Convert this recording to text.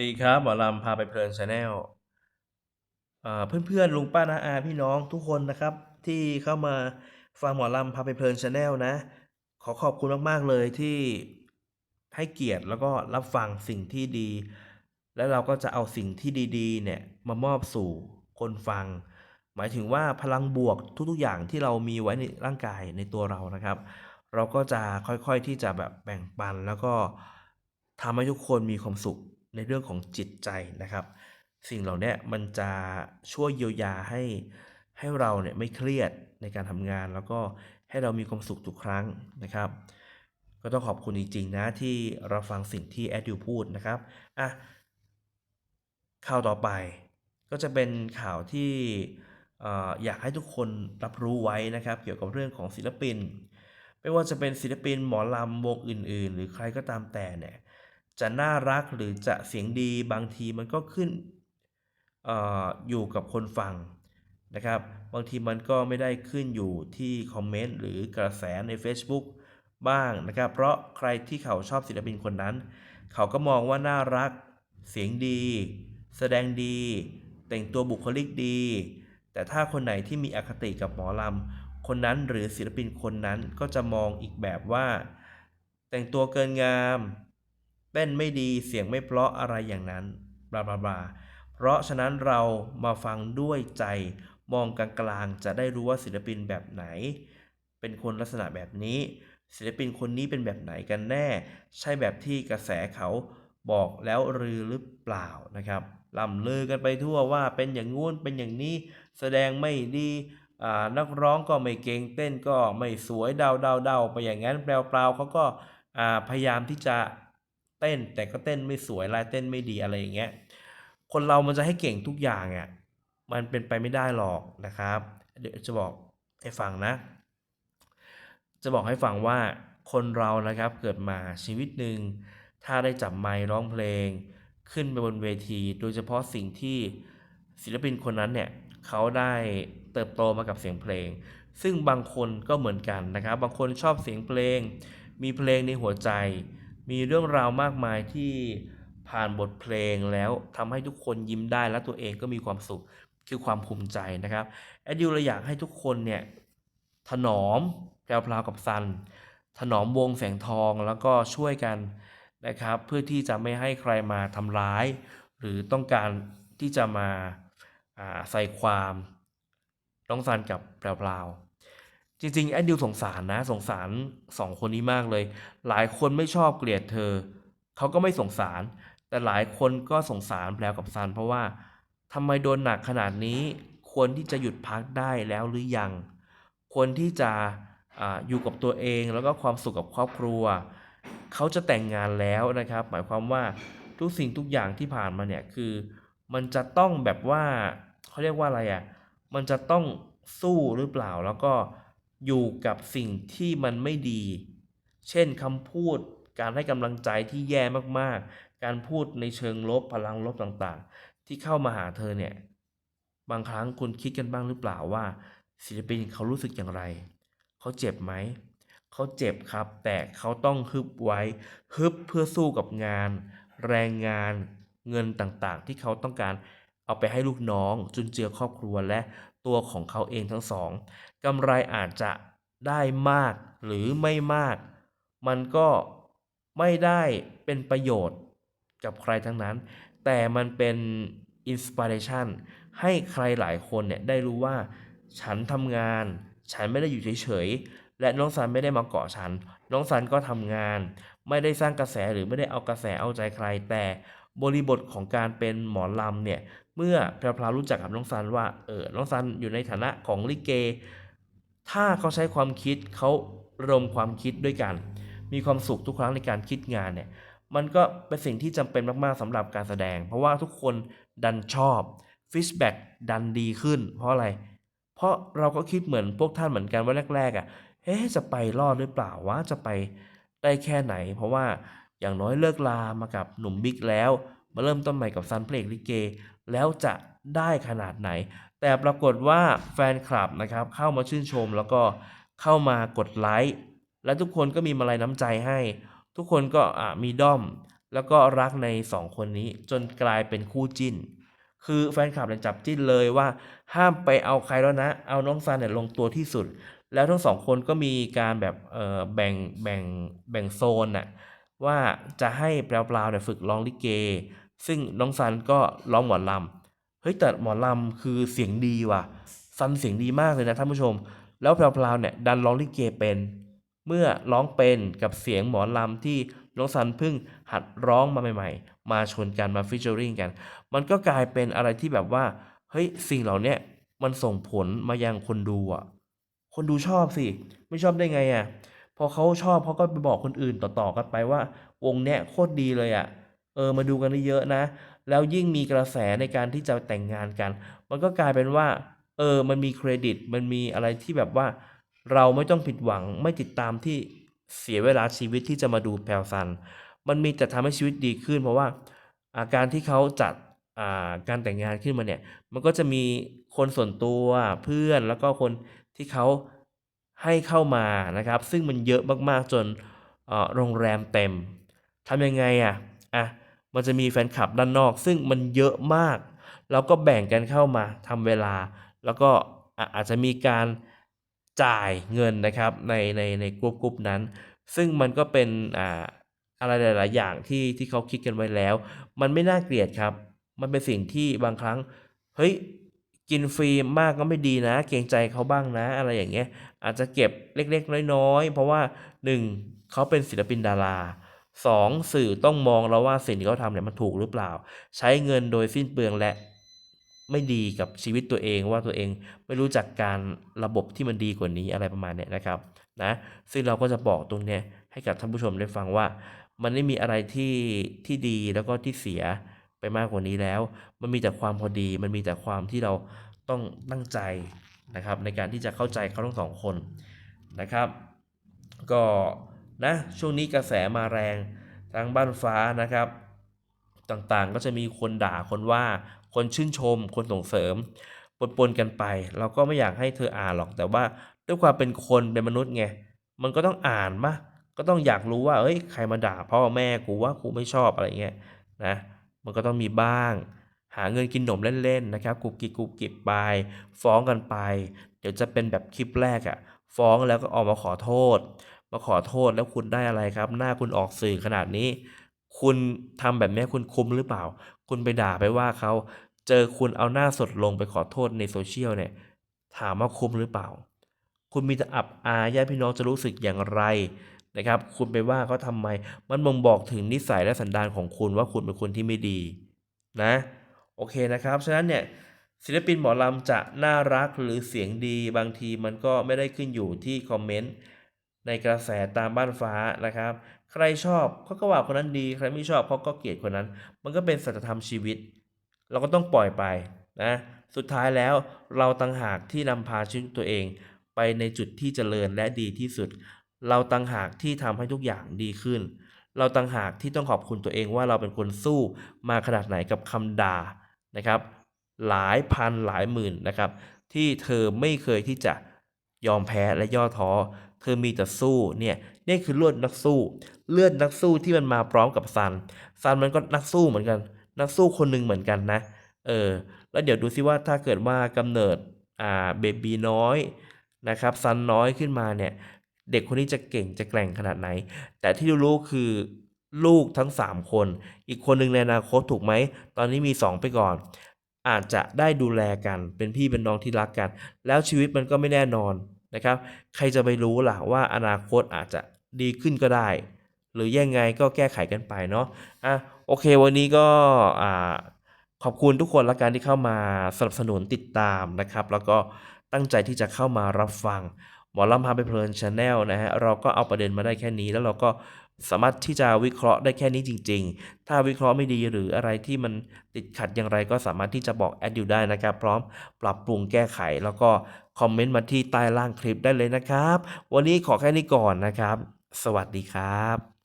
ดีครับหมอลำพาไปเพลินชาแนลเพื่อนๆลุงป้าน้าอาพี่น้องทุกคนนะครับ ที่เข้ามาฟังหมอลำพาไปเพลินชาแนลนะ ขอขอบคุณมากๆเลยที่ให้เกียรติแล้วก็รับฟังสิ่งที่ดี แล้วเราก็จะเอาสิ่งที่ดีๆ เนี่ยมามอบสู่คนฟัง หมายถึงว่าพลังบวกทุกๆอย่างที่เรามีไว้ในร่างกายในตัวเรานะครับ เราก็จะค่อยๆที่จะแบบแบ่งปันแล้วก็ทำให้ทุกคนมีความสุข ในเรื่องของจิตใจนะครับ สิ่งเหล่านี้มันจะช่วยเยียวยาให้ให้เราเนี่ยไม่เครียดในการทำงาน แล้วก็ให้เรามีความสุขทุกครั้งนะครับ ก็ต้องขอบคุณจริงๆนะที่เราฟังสิ่งที่แอดดิวพูดนะครับอะข่าวต่อไปก็จะเป็นข่าวที่อยากให้ทุกคนรับรู้ไว้นะครับ เกี่ยวกับเรื่องของศิลปิน ไม่ว่าจะเป็นศิลปินหมอลำวงอื่น ๆ หรือใครก็ตามแต่เนี่ย จะน่ารักหรือจะเสียงดีบางทีมันก็ขึ้นอออยู่กับคนฟังนะครับ บางทีมันก็ไม่ได้ขึ้นอยู่ที่คอมเมนต์หรือกระแสใน Facebook บ้างนะครับ เพราะใครที่เขาชอบศิลปินคนนั้น เขาก็มองว่าน่ารัก เสียงดี แสดงดี แต่งตัวบุคลิกดี แต่ถ้าคนไหนที่มีอคติกับหมอลำ คนนั้นหรือศิลปินคนนั้นก็จะมองอีกแบบว่า แต่งตัวเกินงาม เต้นไม่ดีเสียงไม่เพราะอะไรอย่างนั้นบลาบลาบลาเพราะฉะนั้นเรามาฟังด้วยใจมองกลางๆจะได้รู้ว่าศิลปินแบบไหน เป็นคนลักษณะแบบนี้ ศิลปินคนนี้เป็นแบบไหนกันแน่ ใช่แบบที่กระแสเขาบอกแล้วหรือหรือเปล่านะครับล่ำลือกันไปทั่วว่าเป็นอย่างงู้นเป็นอย่างนี้แสดงไม่ดีนักร้องก็ไม่เก่งเต้นก็ไม่สวยเดาเดาเดาไปอย่างนั้นแปลวเปล่าเขาก็พยายามที่จะ เต้นแต่ก็เต้นไม่สวยลายเต้นไม่ดีอะไรอย่างเงี้ยคนเรามันจะให้เก่งทุกอย่างอะมันเป็นไปไม่ได้หรอกนะครับ เดี๋ยวจะบอกให้ฟังนะ จะบอกให้ฟังว่าคนเรานะครับเกิดมาชีวิตหนึ่งถ้าได้จับไมค์ร้องเพลง ขึ้นไปบนเวที โดยเฉพาะสิ่งที่ศิลปินคนนั้นเนี่ยเขาได้เติบโตมากับเสียงเพลง ซึ่งบางคนก็เหมือนกันนะครับ บางคนชอบเสียงเพลง มีเพลงในหัวใจ มีเรื่องราวมากมายที่ผ่านบทเพลงแล้วทำให้ทุกคนยิ้มได้และตัวเองก็มีความสุขคือความภูมิใจนะครับแอดดิวเลยอยากให้ทุกคนเนี่ยถนอมแพรวพรากับซัน ถนอมวงแสงทองแล้วก็ช่วยกันนะครับ เพื่อที่จะไม่ให้ใครมาทำร้าย หรือต้องการที่จะมาาใส่ความน้องซันกับแพรวพราว จริงๆ แอดดิวสงสารนะ สงสารสองคนนี้มากเลย หลายคนไม่ชอบเกลียดเธอ เขาก็ไม่สงสาร แต่หลายคนก็สงสารแพรวกับซัน เพราะว่าทำไมโดนหนักขนาดนี้ควรที่จะหยุดพักได้แล้วหรือยังควรที่จะออยู่กับตัวเองแล้วก็ความสุขกับครอบครัว เขาจะแต่งงานแล้วนะครับ หมายความว่าทุกสิ่งทุกอย่างที่ผ่านมาเนี่ยคือ มันจะต้องแบบว่าเขาเรียกว่าอะไรอะ่ะมันจะต้องสู้หรือเปล่าแล้วก็ อยู่กับสิ่งที่มันไม่ดี เช่นคำพูด การให้กำลังใจที่แย่มากๆ การพูดในเชิงลบพลังลบต่างๆ ที่เข้ามาหาเธอเนี่ย บางครั้งคุณคิดกันบ้างหรือเปล่าว่า ศิลปินเขารู้สึกอย่างไร เขาเจ็บไหม เขาเจ็บครับ แต่เขาต้องฮึบไว้ ฮึบเพื่อสู้กับงาน แรงงาน เงินต่างๆ ที่เขาต้องการเอาไปให้ลูกน้อง จุนเจือครอบครัวและ ตัวของเขาเองทั้งสองกำไรอาจจะได้มากหรือไม่มาก มันก็ไม่ได้เป็นประโยชน์กับใครทั้งนั้น แต่มันเป็นอินสปิเรชันให้ใครหลายคนเนี่ยได้รู้ว่าฉันทำงาน ฉันไม่ได้อยู่เฉยๆ และน้องซันไม่ได้มาเกาะฉัน น้องซันก็ทำงาน ไม่ได้สร้างกระแสหรือไม่ได้เอากระแสเอาใจใคร แต่ บริบทของการเป็นหมอลำเนี่ยเมื่อแพรวรู้จักกับน้องซันว่าเออน้องซันอยู่ในฐานะของลิเก ถ้าเขาใช้ความคิดเขาระดมความคิดด้วยกัน มีความสุขทุกครั้งในการคิดงานเนี่ยมันก็เป็นสิ่งที่จำเป็นมาก ๆสำหรับการแสดง เพราะว่าทุกคนดันชอบฟีดแบ็กดันดีขึ้น เพราะอะไร เพราะเราก็คิดเหมือนพวกท่านเหมือนกันว่าแรก ๆอะเอ๊ะจะไปรอดหรือเปล่าว่าจะไปได้แค่ไหน เพราะว่า อย่างน้อยเลิกลามากับหนุ่มบิ๊กแล้ว มาเริ่มต้นใหม่กับซันเพลงลิเก แล้วจะได้ขนาดไหน แต่ปรากฏว่าแฟนคลับนะครับเข้ามาชื่นชมแล้วก็เข้ามากดไลค์และทุกคนก็มีมาลัยน้ำใจให้ ทุกคนก็มีด้อม แล้วก็รักในสองคนนี้จนกลายเป็นคู่จิ้น คือแฟนคลับเนี่ยจับจิ้นเลยว่า ห้ามไปเอาใครแล้วนะ เอาน้องซันเนี่ยลงตัวที่สุด แล้วทั้งสองคนก็มีการแบบเออแบ่งแบ่งแบ่งโซนน่ะ ว่าจะให้แปลวๆเนี่ยฝึกร้องลิเก ซึ่งน้องซันก็ร้องหมอลำเฮ้ยแต่หมอลำคือเสียงดีว่ะซันเสียงดีมากเลยนะท่านผู้ชม แล้วแพรวๆเนี่ยดันร้องลิเกเป็น เมื่อร้องเป็นกับเสียงหมอลำที่น้องซันเพิ่งหัดร้องมาใหม่ๆ มาชนกันมาฟิชเจอริงกัน มันก็กลายเป็นอะไรที่แบบว่าเฮ้ยสิ่งเหล่านี้มันส่งผลมายังคนดูอะ คนดูชอบสิ ไม่ชอบได้ไงอะ พอเขาชอบเขาก็ไปบอกคนอื่นต่อๆกันไปว่า วงเนี้ยโคตรดีเลยอะเออมาดูกันได้เยอะนะ แล้วยิ่งมีกระแสในการที่จะแต่งงานกัน มันก็กลายเป็นว่า เออมันมีเครดิตมันมีอะไรที่แบบว่า เราไม่ต้องผิดหวังไม่ติดตามที่เสียเวลาชีวิตที่จะมาดูแพลซัน มันมีแต่ทำให้ชีวิตดีขึ้น เพราะว่าอาการที่เขาจัดาการแต่งงานขึ้นมาเนี่ย มันก็จะมีคนส่วนตัวเพื่อนแล้วก็คนที่เขา ให้เข้ามานะครับ ซึ่งมันเยอะมากๆจนโรงแรมเต็มทำยังไงอะอะมันจะมีแฟนคลับด้านนอก ซึ่งมันเยอะมากแล้วก็แบ่งกันเข้ามาทำเวลา แล้วก็อะอาจจะมีการจ่ายเงินนะครับในในในกลุ่มกลุ่มนั้น ซึ่งมันก็เป็นอ่าอะไรหลาย ๆ อย่างที่ที่เขาคิดกันไว้แล้ว มันไม่น่าเกลียดครับ มันเป็นสิ่งที่บางครั้ง เฮ้ย กินฟรีมากก็ไม่ดีนะ เกรงใจเขาบ้างนะ อะไรอย่างเงี้ย อาจจะเก็บเล็กๆ น้อยๆ เพราะว่า 1. เขาเป็นศิลปินดารา 2. สื่อต้องมองแล้วว่าสิ่งที่เขาทำเนี่ยมันถูกหรือเปล่า ใช้เงินโดยสิ้นเปลืองและไม่ดีกับชีวิตตัวเองว่าตัวเองไม่รู้จักการระบบที่มันดีกว่านี้อะไรประมาณเนี้ยนะครับนะซึ่งเราก็จะบอกตรงเนี้ยให้กับท่านผู้ชมได้ฟังว่า มันไม่มีอะไรที่ที่ดีแล้วก็ที่เสีย ไปมากกว่านี้แล้ว มันมีแต่ความพอดี มันมีแต่ความที่เราต้องตั้งใจนะครับ ในการที่จะเข้าใจเขาทั้งสองคนนะครับ ก็นะช่วงนี้กระแสมาแรงทางบ้านฟ้านะครับ ต่างๆก็จะมีคนด่าคนว่าคนชื่นชม คนส่งเสริมปนๆกันไป เราก็ไม่อยากให้เธออ่านหรอกแต่ว่าด้วยความเป็นคนเป็นมนุษย์ไงมันก็ต้องอ่านปะก็ต้องอยากรู้ว่าเอ้ยใครมาด่าพ่อแม่กูว่ากูไม่ชอบอะไรเงี้ยนะ มันก็ต้องมีบ้าง หาเงินกินหนมเล่นๆนะครับกุกกิกกุกกิบไป ฟ้องกันไป เดี๋ยวจะเป็นแบบคลิปแรกอะฟ้องแล้วก็ออกมาขอโทษ มาขอโทษแล้วคุณได้อะไรครับ หน้าคุณออกสื่อขนาดนี้ คุณทำแบบนี้คุณคุ้มหรือเปล่า คุณไปด่าไปว่าเขาเจอคุณเอาหน้าสดลงไปขอโทษในโซเชียลเนี่ย ถามว่าคุ้มหรือเปล่า คุณมีแต่อับอายญาติพี่น้องจะรู้สึกอย่างไร นะครับ คุณไปว่าเขาทำไม มันบ่งบอกถึงนิสัยและสันดานของคุณว่าคุณเป็นคนที่ไม่ดีนะ โอเคนะครับ ฉะนั้นเนี่ยศิลปินหมอลำจะน่ารักหรือเสียงดีบางทีมันก็ไม่ได้ขึ้นอยู่ที่คอมเมนต์ในกระแสตามบ้านฟ้านะครับ ใครชอบเขาก็ว่าคนนั้นดี ใครไม่ชอบเขาก็เกลียดคนนั้น มันก็เป็นสัจธรรมชีวิต เราก็ต้องปล่อยไปนะสุดท้ายแล้วเราต่างหากที่นำพาชีวิตตัวเอง ไปในจุดที่เจริญและดีที่สุด เราต่างหากที่ทำให้ทุกอย่างดีขึ้น เราต่างหากที่ต้องขอบคุณตัวเองว่าเราเป็นคนสู้มาขนาดไหนกับคำด่านะครับ หลายพันหลายหมื่นนะครับ ที่เธอไม่เคยที่จะยอมแพ้และย่อท้อ เธอมีแต่สู้เนี่ยนี่คือเลือดนักสู้ เลือดนักสู้ที่มันมาพร้อมกับซันซันมันก็นักสู้เหมือนกัน นักสู้คนหนึ่งเหมือนกันนะเออแล้วเดี๋ยวดูซิว่าถ้าเกิดว่ากำเนิดอ่าเบบีน้อยนะครับซันน้อยขึ้นมาเนี่ย เด็กคนนี้จะเก่งจะแกร่งขนาดไหน แต่ที่รู้คือลูกทั้ง 3 คน อีกคนหนึ่งในอนาคตถูกไหม ตอนนี้มี 2 ไปก่อน อาจจะได้ดูแลกันเป็นพี่เป็นน้องที่รักกัน แล้วชีวิตมันก็ไม่แน่นอนนะครับ ใครจะไปรู้ล่ะว่าอนาคตอาจจะดีขึ้นก็ได้ หรือยังไงก็แก้ไขกันไปเนาะอะโอเควันนี้ก็อ่าขอบคุณทุกคนละกันที่เข้ามาสนับสนุนติดตามนะครับ แล้วก็ตั้งใจที่จะเข้ามารับฟัง มอลำพาไปเพลินชาแนลนะฮะเราก็เอาประเด็นมาได้แค่นี้แล้วเราก็สามารถที่จะวิเคราะห์ได้แค่นี้จริง ๆ ถ้าวิเคราะห์ไม่ดีหรืออะไรที่มันติดขัดอย่างไรก็สามารถที่จะบอกแอดดิวได้นะครับ พร้อมปรับปรุงแก้ไข แล้วก็คอมเมนต์มาที่ใต้ล่างคลิปได้เลยนะครับ วันนี้ขอแค่นี้ก่อนนะครับ สวัสดีครับ